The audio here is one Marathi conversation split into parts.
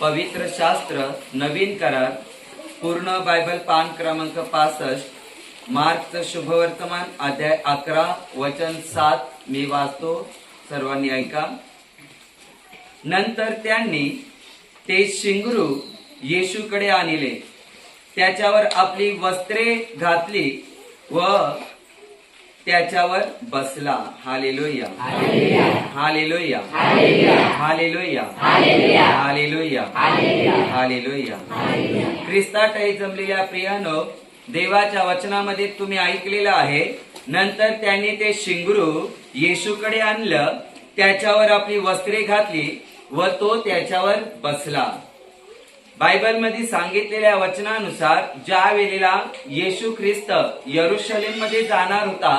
पवित्र शास्त्र नवीन करार. पूर्ण बायबल पान क्रमांक पासष्ट. मार्कचं शुभवर्तमान अध्याय अकरा वचन सात मी वाचतो. सर्वांनी ऐका. नंतर त्यांनी ते शिंगरू येशूकडे आणले. त्याच्यावर आपली वस्त्रे घातली व त्याच्यावर बसला hallelujah hallelujah hallelujah hallelujah hallelujah ख्रिस्ताटाई जमलेल्या प्रियानो देवाच्या वचनामध्ये तुम्ही ऐकलेलं आहे नंतर त्यांनी ते शिंगरू येशूकडे आणलं त्याच्यावर आपली वस्त्रे घातली व तो त्याच्यावर बसला बायबलमध्ये सांगितलेल्या वचनानुसार ज्या वेळेला येशू ख्रिस्त यरुशलेममध्ये जाणार होता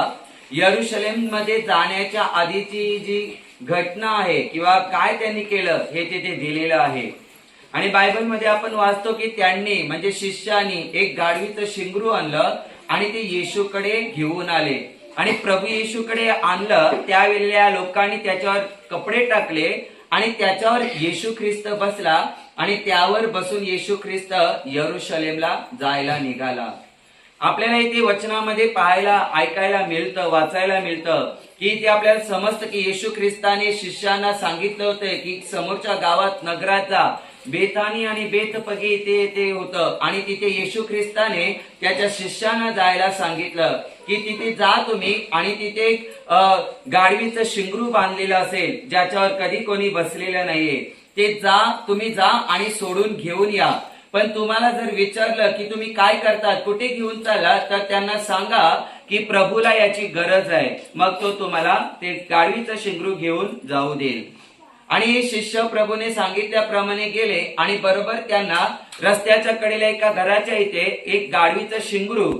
यरुशलेममध्ये जाण्याच्या आधीची जी घटना आहे किंवा काय त्यांनी केलं हे तिथे दिलेलं आहे. आणि बायबलमध्ये आपण वाचतो की त्यांनी म्हणजे शिष्यानी एक गाडवीचं शिंगरू आणलं आणि ते येशूकडे घेऊन आले. आणि प्रभू येशूकडे आणलं त्यावेळेला लोकांनी त्याच्यावर कपडे टाकले आणि त्याच्यावर येशू ख्रिस्त बसला आणि त्यावर बसून येशू ख्रिस्त यरुशलेमला जायला निघाला. आपल्याला इथे वचनामध्ये पाहायला ऐकायला मिळतं वाचायला मिळतं की ते आपल्याला समजतं की येशू ख्रिस्ताने शिष्यांना सांगितलं होतं की समोरच्या गावात नगरात जा बेतानी आणि बेतपगी ते ते होतं. आणि तिथे येशू ख्रिस्ताने त्याच्या शिष्यांना जायला सांगितलं की तिथे जा तुम्ही आणि तिथे गाडवीचं शिंगरू बांधलेलं असेल ज्याच्यावर कधी कोणी बसलेलं नाहीये. ते जा तुम्ही जा आणि सोडून घेऊन या. पण तुम्हाला जर विचारलं की तुम्ही काय करतात कुठे घेऊन चाला तर त्यांना सांगा की प्रभूला याची गरज आहे. मग तो तुम्हाला ते गाडवीचं शिंगरू घेऊन जाऊ देईल. आणि शिष्य प्रभूने सांगितल्याप्रमाणे गेले आणि बरोबर त्यांना रस्त्याच्या कडेला एका घराच्या इथे एक गाडवीचं शिंगरू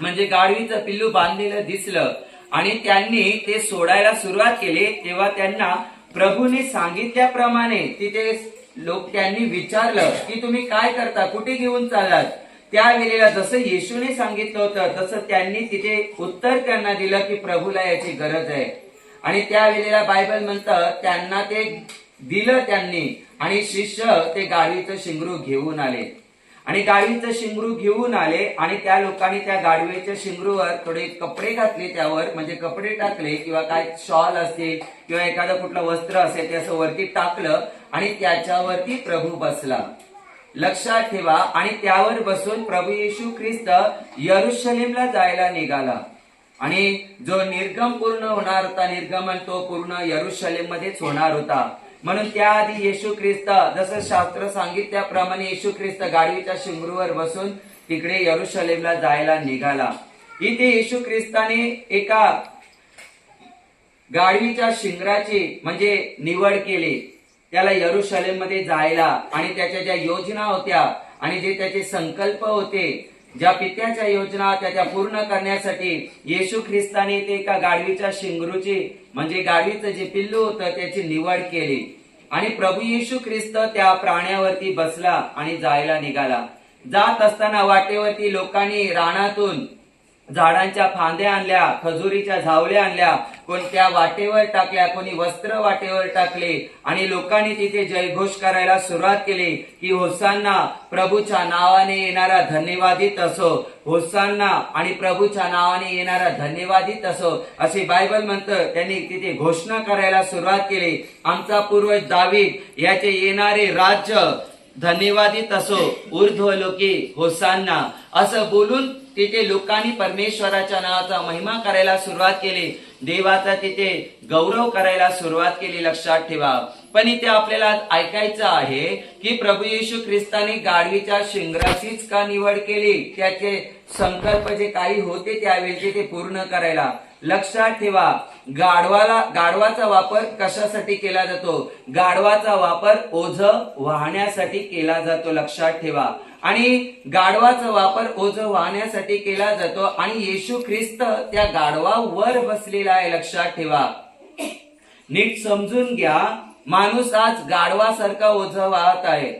म्हणजे गाडवीचं पिल्लू बांधलेलं दिसलं. आणि त्यांनी ते सोडायला सुरुवात केली तेव्हा त्यांना प्रभूने सांगितल्याप्रमाणे तिथे लोक त्यांनी विचारलं की तुम्ही काय करता? कुठे घेऊन चाललात? त्यावेळेला जसं येशूने सांगितलं होतं तसं त्यांनी तिथे उत्तर त्यांना दिलं की प्रभूला याची गरज आहे. आणि त्यावेळेला बायबल म्हणतं त्यांना ते दिलं त्यांनी आणि शिष्य ते गाडीचं शिंगरू घेऊन आले. आणि गाडीचं शिंगरू घेऊन आले आणि त्या लोकांनी त्या गाडवीच्या शिंगरूवर थोडे कपडे घातले त्यावर म्हणजे कपडे टाकले किंवा काय शॉल असतील किंवा एखादं कुठलं वस्त्र असेल ते असं वरती टाकलं आणि त्याच्यावरती प्रभू बसला. लक्षात ठेवा आणि त्यावर बसून प्रभू येशू ख्रिस्त यरुशलेमला जायला निघाला. आणि जो निर्गम पूर्ण होणार होता निर्गमन तो पूर्ण यरुशलेम मध्येच होणार होता. म्हणून त्याआधी येशू ख्रिस्त जसं शास्त्र सांगितल्याप्रमाणे येशू ख्रिस्त गाडीच्या शिंगरूवर बसून तिकडे यरुशलेमला जायला निघाला. इथे येशू ख्रिस्ताने एका गाडवीच्या शिंगराची म्हणजे निवड केली. त्याला यरुशलेममध्ये जायला आणि त्याच्या ज्या योजना होत्या आणि जे त्याचे संकल्प होते ज्या पित्याच्या योजना त्याच्या पूर्ण करण्यासाठी येशू ख्रिस्ताने ते एका गाडवीच्या शिंगरूची म्हणजे गाडवीचं जे पिल्लू होतं त्याची निवड केली. आणि प्रभू येशू ख्रिस्त त्या प्राण्यावरती बसला आणि जायला निघाला. जात असताना वाटेवरती लोकांनी रानातून झाडांच्या फांद्या आणल्या खजुरीच्या झावल्या आणल्या कोणत्या वाटेवर टाकल्या कोणी वस्त्र वाटेवर टाकले आणि लोकांनी तिथे जयघोष करायला सुरुवात केली की होसांना प्रभूच्या नावाने येणारा धन्यवादित असो. होसांना आणि प्रभूच्या नावाने येणारा धन्यवादित असो. असे बायबल म्हणतं त्यांनी तिथे घोषणा करायला सुरुवात केली. आमचा पूर्वज दावीद याचे येणारे राज्य धन्यवादित असो. ऊर्ध्व लोके होसांना. असं बोलून तिथे लोकांनी परमेश्वराच्या नावाचा महिमा करायला सुरुवात केली. देवाचा तिथे गौरव करायला सुरुवात केली लक्षात ठेवा. पण इथे आपल्याला ऐकायचं आहे की प्रभू येशू ख्रिस्ताने गाडवीच्या शिंगराचीच का निवड केली? त्याचे संकल्प जे काही होते त्यावेळी ते पूर्ण करायला. लक्षात ठेवा गाढवाला गाढवाचा वापर कशासाठी केला जातो? गाढवाचा वापर ओझ वाहण्यासाठी केला जातो लक्षात ठेवा. आणि गाढवाचा वापर ओझ वाहण्यासाठी केला जातो आणि येशू ख्रिस्त त्या गाढवावर बसलेला आहे लक्षात ठेवा. नीट समजून घ्या माणूस आज गाढवासारखा ओझ वाहत आहे.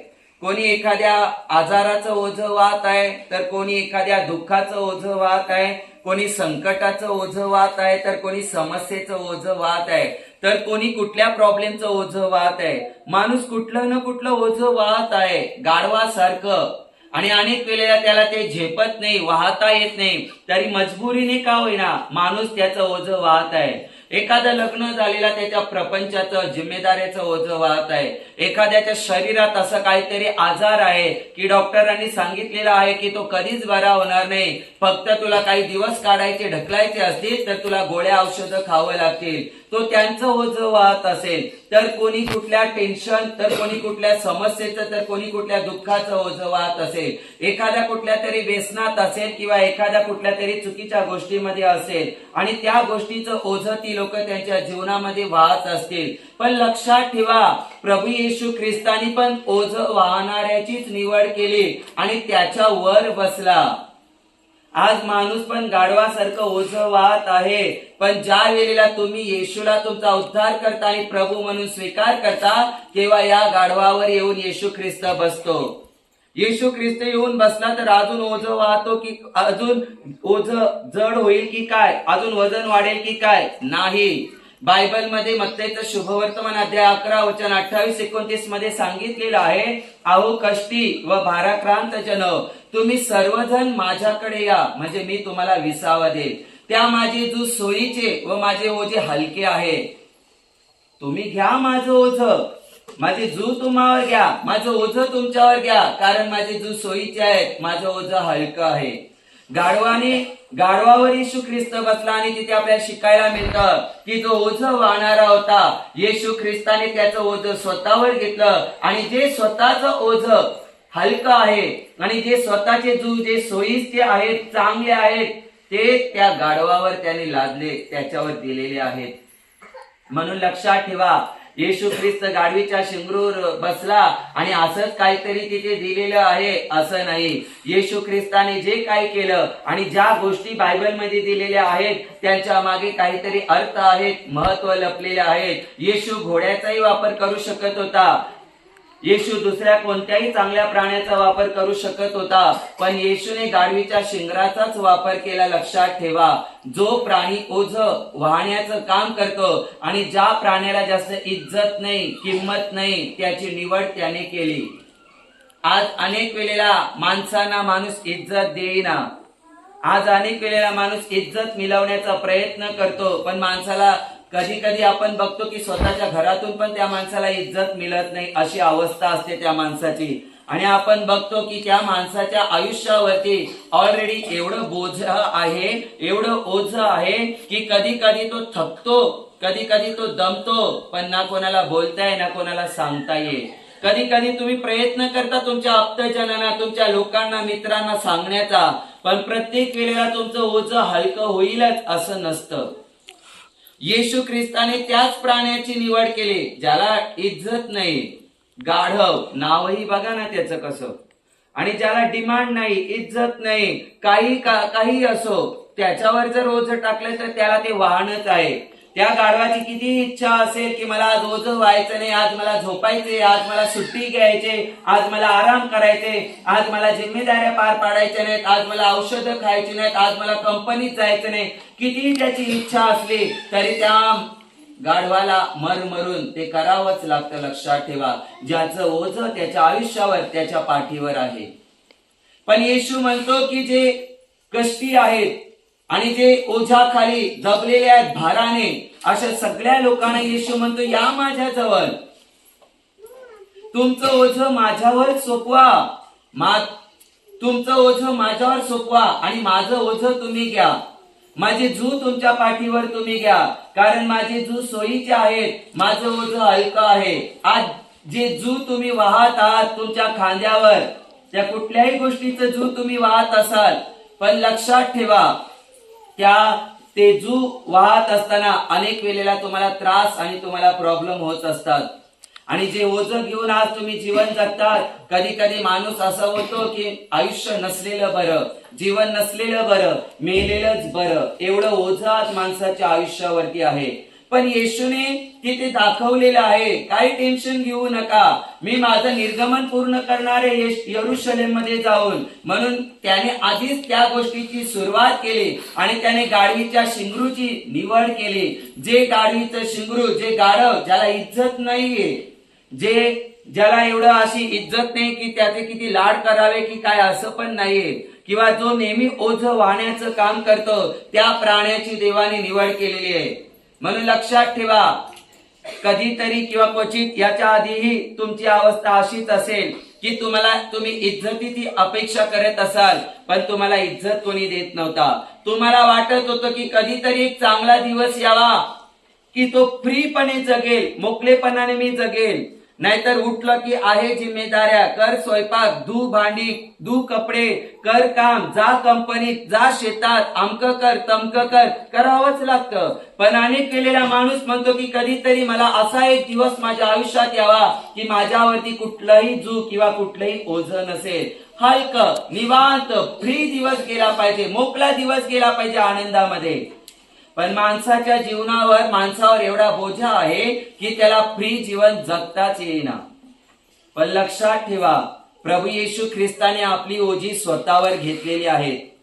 कोणी एखाद्या आजाराचं ओझ वाहत आहे तर कोणी एखाद्या दुःखाचं ओझ वाहत आहे कोणी संकटाचं ओझ वाहत आहे तर कोणी समस्येचं ओझ वाहत आहे. तर कोणी कुठल्या प्रॉब्लेमचं ओझ वाहत आहे. माणूस कुठलं ना कुठलं ओझ वाहत आहे गाढवासारखं. आणि अनेक वेळेला त्याला ते झेपत नाही वाहता येत नाही. तरी मजबुरीने का होईना माणूस त्याचं ओझं वाहत आहे. एखादं लग्न झालेला त्याच्या प्रपंचाचं जिम्मेदाऱ्याचं ओझं वाहत आहे. एखाद्याच्या शरीरात असं काहीतरी आजार आहे की डॉक्टरांनी सांगितलेलं आहे की तो कधीच बरा होणार नाही. फक्त तुला काही दिवस काढायचे ढकलायचे असतील तर तुला गोळ्या औषधं खावं लागतील. तो त्यांचं ओझं वाहत असेल. तर कोणी कुठल्या टेन्शन तर कोणी कुठल्या समस्येचं तर कोणी कुठल्या दुःखाचं ओझं वाहत असेल. एखाद्या कुठल्या तरी व्यसनात असेल किंवा एखाद्या कुठल्या तरी चुकीच्या गोष्टीमध्ये असेल आणि त्या गोष्टीचं ओझं ती लोक त्यांच्या जीवनामध्ये वाहत असतील. पण लक्षात ठेवा प्रभू येशू ख्रिस्तानी पण ओझं वाहणाऱ्याचीच निवड केली आणि त्याच्या वर बसला. आज माणूस पण गाढवासारखं ओझं वाहत आहे. पण ज्या वेळेला तुम्ही येशूला तुमचा उद्धार करता आणि प्रभू म्हणून स्वीकार करता तेव्हा या गाढवावर येऊन येशू ख्रिस्त बसतो. येशू ख्रिस्त येऊन बसला तर अजून ओझं वाहतो की अजून ओझ जड होईल की काय? अजून वजन वाढेल की काय? नाही. बायबलमध्ये मत्तेचं शुभवर्तमान अध्याय अकरा वचन अठ्ठावीस एकोणतीसमध्ये सांगितलेलं आहे अहो कष्टी व भाराक्रांत जन तुम्ही सर्वजण माझ्याकडे या म्हणजे मी तुम्हाला विसावा देईल त्या माझे जू सोयीचे व माझे ओझे हलके आहे. तुम्ही घ्या माझं ओझ. माझे जू तुम्हावर घ्या. माझं ओझ तुमच्यावर घ्या. कारण माझे जू सोयीचे आहेत माझं ओझ हलकं आहे. गाढवाने गाढवावर येशू ख्रिस्त बसला आणि तिथे आपल्याला शिकायला मिळतं की जो ओझ वाहणारा होता येशू ख्रिस्ताने त्याचं ओझ स्वतःवर घेतलं आणि जे स्वतःचं ओझ हलकं आहे आणि जे स्वतःचे जू जे सोयीचे आहेत चांगले आहेत ते त्या गाढवावर त्याने लादले त्याच्यावर दिलेले आहेत. म्हणून लक्षात ठेवा येशू ख्रिस्त गाडवीच्या शिंगरूर बसला आणि असंच काहीतरी तिथे दिलेलं आहे असं नाही. येशू ख्रिस्ताने जे काही केलं आणि ज्या गोष्टी बायबलमध्ये दिलेल्या आहेत त्यांच्या मागे काहीतरी अर्थ आहेत महत्त्व लपलेले आहेत. येशू घोड्याचाही वापर करू शकत होता. येशू दुसऱ्या कोणत्याही चांगल्या प्राण्याचा वापर करू शकत होता पण येशूने गाढवीच्या शिंगराचाच वापर केला लक्षात ठेवा. जो प्राणी ओझ वाहण्याचं काम करतो आणि ज्या प्राण्याला जास्त इज्जत नाही किंमत नाही त्याची निवड त्याने केली. आज अनेक वेळेला माणसांना माणूस इज्जत देईना. आज अनेक वेळेला माणूस इज्जत मिळवण्याचा प्रयत्न करतो पण माणसाला कधी कधी आपण बघतो की स्वतःच्या घरातून पण त्या माणसाला इज्जत मिळत नाही अशी अवस्था असते त्या माणसाची. आणि आपण बघतो की त्या माणसाच्या आयुष्यावरती ऑलरेडी एवढं बोझ आहे एवढं ओझ आहे की कधी कधी तो थकतो कधी कधी तो दमतो पण ना कोणाला बोलताय ना कोणाला सांगता ये कधी कधी तुम्ही प्रयत्न करता तुमच्या आप्तजनांना तुमच्या लोकांना मित्रांना सांगण्याचा पण प्रत्येक वेळेला तुमचं ओझ हलकं होईलच असं नसतं. येशू ख्रिस्ताने त्याच प्राण्याची निवड केली ज्याला इज्जत नाही. गाढव नावही बघा ना त्याचं कसं. आणि ज्याला डिमांड नाही इज्जत नाही काही का- काही असो त्याच्यावर जर ओझ टाकलं तर त्याला ते वाहनच आहे. त्या गाढवाची किती इच्छा असेल की मला आज ओझ व्हायचं नाही आज मला झोपायचे आज मला सुट्टी घ्यायचे आज मला आराम करायचे आज मला जिम्मेदाऱ्या पार पाडायच्या नाहीत आज मला औषधं खायची नाहीत आज मला कंपनीत जायचं नाही. किती त्याची इच्छा असली तरी त्या गाढवाला मरमरून ते करावंच लागतं लक्षात ठेवा. ज्याचं ओझ त्याच्या आयुष्यावर त्याच्या पाठीवर आहे. पण येशू म्हणतो की जे कष्टी आहेत आणि जे ओझ्याखाली जपलेले आहेत भाराने अशा सगळ्या लोकांना येशू म्हणतो या माझ्या जवळ. तुमचं ओझ माझ्यावर सोपवा. मा तुमचं ओझ माझ्यावर सोपवा आणि माझं ओझ तुम्ही घ्या. माझे जू तुमच्या पाठीवर तुम्ही घ्या. कारण माझे जू सोयीचे आहेत माझं ओझ हलकं आहे. आज जे जू तुम्ही वाहत आहात तुमच्या खांद्यावर त्या कुठल्याही गोष्टीचं जू तुम्ही वाहत असाल पण लक्षात ठेवा त्या ते जू वाहत असताना अनेक वेळेला तुम्हाला त्रास आणि तुम्हाला प्रॉब्लेम होत असतात. आणि जे ओझं घेऊन आज तुम्ही जीवन जगतात कधी कधी माणूस असा होतो की आयुष्य नसलेलं बरं जीवन नसलेलं बरं मेलेलंच बरं एवढं ओझं आज माणसाच्या आयुष्यावरती आहे. पण येशूने तिथे दाखवलेलं आहे. काही टेन्शन घेऊ नका. मी माझं निर्गमन पूर्ण करणारे यरुशलेममध्ये जाऊन. म्हणून त्याने आधीच त्या गोष्टीची सुरुवात केली आणि त्याने गाडवीच्या शिंगरूची निवड केली. जे गाडवीचं शिंगरू जे गाढव ज्याला इज्जत नाहीये जे ज्याला एवढं अशी इज्जत नाही की त्याचे किती लाड करावे की काय असं पण नाहीये. किंवा जो नेहमी ओझ वाहण्याचं काम करतो त्या प्राण्याची देवाने निवड केलेली आहे. म्हणून लक्षात ठेवा कधीतरी किंवा क्वचित याच्या आधीही तुमची अवस्था अशीच असेल की तुम्हाला तुम्ही इज्जतीची अपेक्षा करत असाल पण तुम्हाला इज्जत कोणी देत नव्हता. तुम्हाला वाटत होतं की कधीतरी एक चांगला दिवस यावा की तो फ्रीपणे जगेल मोकळेपणाने मी जगेल. नाहीतर उठलं की आहे जिम्मेदाऱ्या. कर स्वयंपाक धू भांडी धू कपडे कर काम जा कंपनीत जा शेतात अमक कर तमक कर. करावंच लागतं. पण अनेक केलेला माणूस म्हणतो की कधीतरी मला असा एक दिवस माझ्या आयुष्यात यावा की माझ्यावरती कुठलंही जू किंवा कुठलंही ओझ नसेल. हलक निवांत फ्री दिवस गेला पाहिजे मोकळा दिवस गेला पाहिजे आनंदामध्ये. पण माणसाच्या जीवनावर माणसावर एवढा बोजा आहे की त्याला फ्री जीवन जगताच येईना. पण लक्षात ठेवा प्रभू येशू ख्रिस्ताने आपली ओझी स्वतःवर घेतलेली आहे.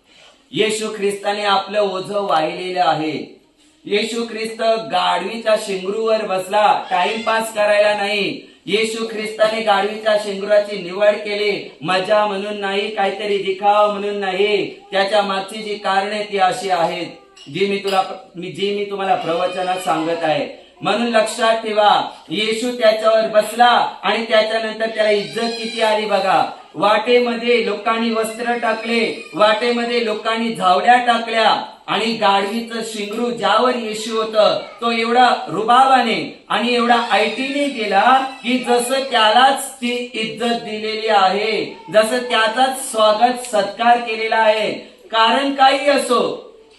येशू ख्रिस्ताने आपलं ओझ वाहिलेलं आहे. येशू ख्रिस्त गाडवीच्या शेंगरूवर बसला टाइमपास करायला नाही. येशू ख्रिस्ताने गाडवीच्या शेंगुराची निवड केली मजा म्हणून नाही काहीतरी दिखावा म्हणून नाही. त्याच्या मागची जी कारणे ती अशी आहेत. जी मी तुला जे जी मी तुम्हाला प्रवचनात सांगत आहे. म्हणून लक्षात ठेवा येशू त्याच्यावर बसला आणि त्याच्यानंतर त्याला इज्जत किती आली बघा. वाटेमध्ये लोकांनी वस्त्र टाकले वाटेमध्ये लोकांनी झावड्या टाकल्या आणि गाडवीचं शिंगरू ज्यावर येशू होत तो एवढा रुबाबाने आणि एवढा आयटीने गेला की जसं त्यालाच ती इज्जत दिलेली आहे जसं त्याचाच स्वागत सत्कार केलेला आहे. कारण काही असो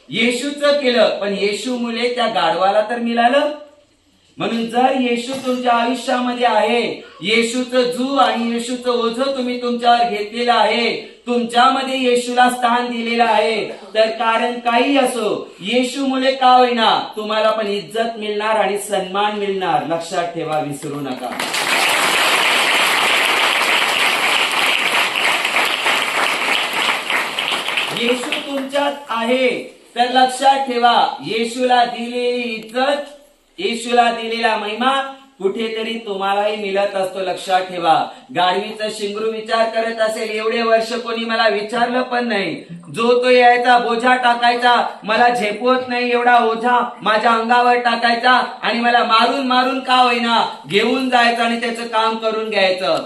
येशूच केलं पण येशू मुले त्या गाढवाला तर मिळालं? म्हणून जर येशू तुमच्या आयुष्यामध्ये आहे येशूचं जू आणि येशूचं ओझ तुम्ही तुमच्यावर घेतलेलं आहे तुमच्यामध्ये येशूला स्थान दिलेलं आहे तर कारण काही असो येशू मुले का होईना तुम्हाला पण इज्जत मिळणार आणि सन्मान मिळणार. लक्षात ठेवा विसरू नका. येशू तुमच्यात आहे. तर लक्षात ठेवा येशूला दिलेली इज्जत येशूला दिलेला महिमा कुठेतरी तुम्हालाही मिळत असतो. लक्षात ठेवा गाडवीचं शिंगरू विचार करत असेल एवढे वर्ष कोणी मला विचारलं पण नाही. जो तो यायचा बोझा टाकायचा मला झेपवत नाही एवढा ओझा माझ्या अंगावर टाकायचा आणि मला मारून मारून का होईना घेऊन जायचं आणि त्याचं काम करून घ्यायचं.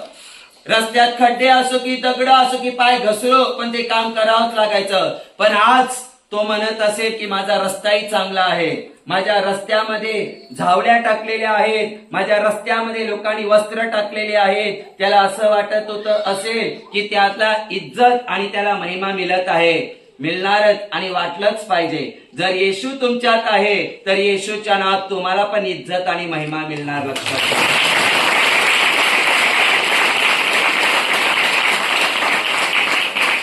रस्त्यात खड्डे असो की दगड असो की पाय घसरो पण ते काम करावंच लागायचं. पण आज तो म्हणत असेल की माझा रस्ताही चांगला आहे. माझ्या रस्त्यामध्ये झावड्या टाकलेल्या आहेत. माझ्या रस्त्यामध्ये लोकांनी वस्त्र टाकलेले आहेत. त्याला असं वाटत होतं असेल की त्याला इज्जत आणि त्याला महिमा मिळत आहे. मिळणारच आणि वाटलंच पाहिजे. जर येशू तुमच्यात आहे तर येशूच्या नावात तुम्हाला पण इज्जत आणि महिमा मिळणार लक्षात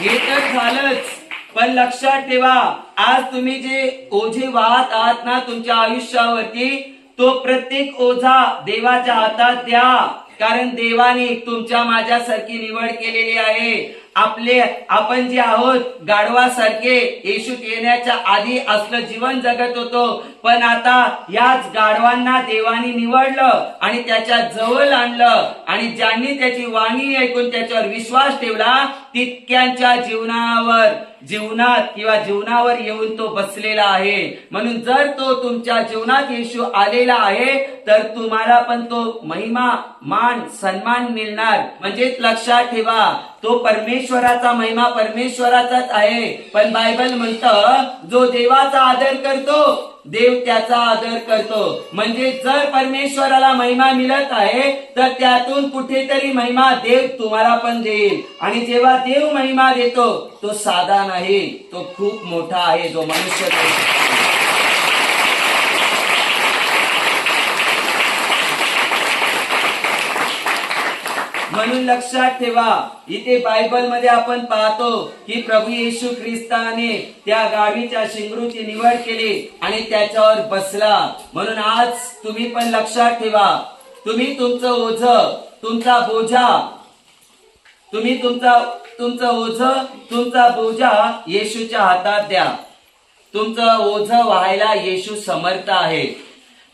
हे तर झालंच. पण लक्षात ठेवा आज तुम्ही जे ओझे वाहत आहात ना तुमच्या आयुष्यावरती तो प्रत्येक ओझा देवाच्या हातात द्या. कारण देवाने तुमच्या माझ्यासारखी निवड केलेली आहे. आपले आपण जे आहोत गाढवासारखे येशूत येण्याच्या आधी असलं जीवन जगत होतो. पण आता याच गाढवांना देवाने निवडलं आणि त्याच्याजवळ आणलं. आणि ज्यांनी त्याची वाणी ऐकून त्याच्यावर विश्वास ठेवला तितक्यांच्या जीवनावर. जीवनात किंवा जीवनावर येऊन तो बसलेला आहे. म्हणून जर तो तुमच्या जीवनात येशू आलेला आहे तर तुम्हाला पण तो महिमा मान सन्मान मिळणार. म्हणजे लक्षात ठेवा तो परमेश्वराचा महिमा परमेश्वराचाच आहे. पण बायबल म्हणतं जो देवाचा आदर करतो देव त्याचा आदर करतो. म्हणजे जर परमेश्वराला महिमा मिळत आहे तर त्यातून कुठेतरी महिमा देव तुम्हाला पण देईल. आणि जेव्हा देव महिमा देतो तो साधा नाही तो खूप मोठा आहे जो मनुष्य म्हणून लक्षात ठेवा इथे बायबलमध्ये आपण पाहतो की प्रभू येशू ख्रिस्ताने त्या गावीच्या शिंगरूची निवड केली आणि त्याच्यावर बसला. म्हणून आज तुम्ही पण लक्षात ठेवा तुम्ही तुमचं ओझ तुमचा बोजा तुम्ही तुमचा तुमचं ओझ तुमचा बोजा येशूच्या हातात द्या. तुमचं ओझ व्हायला येशू समर्थ आहे.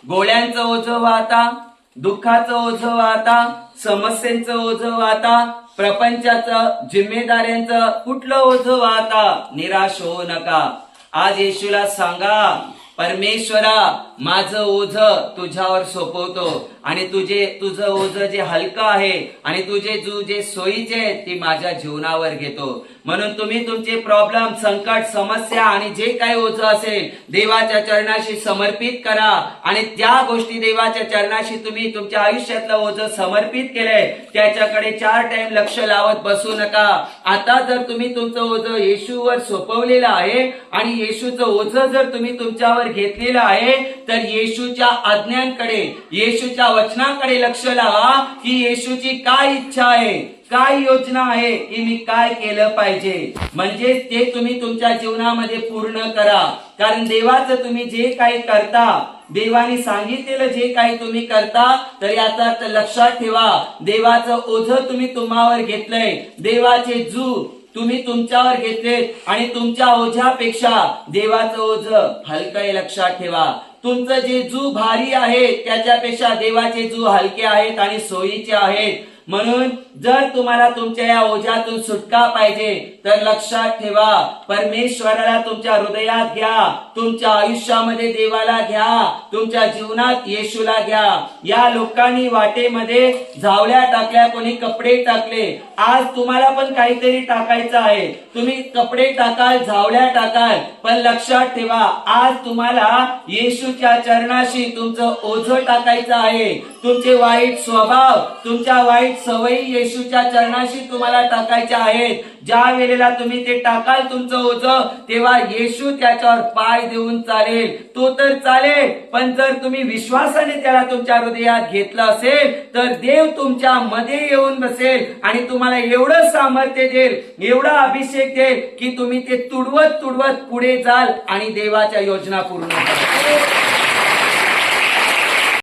गोळ्यांचं ओझ वाहता दुःखाचं ओझ वाहता समस्यांचं ओझ वाहता प्रपंचाचं जिम्मेदाऱ्यांचं कुठलं ओझ वाहता निराश होऊ नका. आज येशूला सांगा परमेश्वरा माझं ओझ तुझ्यावर सोपवतो. आणि तुझे तुझं ओझ जे हलकं आहे आणि तुझे तू जे सोयीचे ती माझ्या जीवनावर घेतो. म्हणून तुम्ही तुमचे प्रॉब्लेम संकट समस्या आणि जे काही ओझ असेल देवाच्या चरणाशी समर्पित करा. आणि त्या गोष्टी देवाच्या चरणाशी तुम्ही तुमच्या आयुष्यातलं ओझ समर्पित केलंय त्याच्याकडे चार टाइम लक्ष लावत बसू नका. आता जर तुम्ही तुमचं ओझ येशूवर सोपवलेलं आहे आणि येशूचं ओझ जर तुम्ही तुमच्यावर घेतलेलं आहे तर येशूच्या आज्ञांकडे येशूच्या वचनाकडे लक्ष लावा की येशूची काय इच्छा आहे काय योजना आहे की मी काय केलं पाहिजे. म्हणजे ते तुम्ही तुमच्या जीवनामध्ये पूर्ण करा. कारण देवाचं तुम्ही जे काही करता देवाने सांगितलेलं जे काही तुम्ही करता तर याचा लक्षात ठेवा देवाचं ओझ तुम्ही तुम्हावर घेतलंय. देवाचे जू तुम्ही तुमच्यावर घेतले आणि तुमच्या ओझ्यापेक्षा देवाचं ओझ हलकं लक्षात ठेवा. तुमचं जे जू भारी आहे त्याच्यापेक्षा देवाचे जू हलके आहेत आणि सोयीचे आहेत. म्हणून जर तुम्हाला तुमच्या या ओझ्यातून सुटका पाहिजे तर लक्षात ठेवा. परमेश्वराला तुमच्या हृदयात घ्या. तुमच्या आयुष्यामध्ये देवाला घ्या. तुमच्या जीवनात येशूला घ्या. या लोकांनी वाटेमध्ये झावल्या टाकल्या कोणी कपडे टाकले. आज तुम्हाला पण काहीतरी टाकायचं आहे. तुम्ही कपडे टाकाल झावल्या टाकाल पण लक्षात ठेवा. आज तुम्हाला येशूच्या चरणाशी तुमचं ओझ टाकायचं आहे. तुमचे वाईट स्वभाव तुमच्या वाईट सवयी येशूच्या चरणाशी तुम्हाला टाकायच्या आहेत. ज्या वेळेला तुम्ही ते टाकाल तुमचं ओझ तेव्हा येशू त्याच्यावर पाय देऊन चालेल. तो तर चालेल पण जर तुम्ही विश्वासाने त्याला तुमच्या हृदयात घेतलं असेल तर देव तुमच्या मध्ये येऊन बसेल आणि तुम्हाला एवढं सामर्थ्य देईल एवढा अभिषेक देईल की तुम्ही ते तुडवत तुडवत पुढे जाल आणि देवाच्या योजना पूर्ण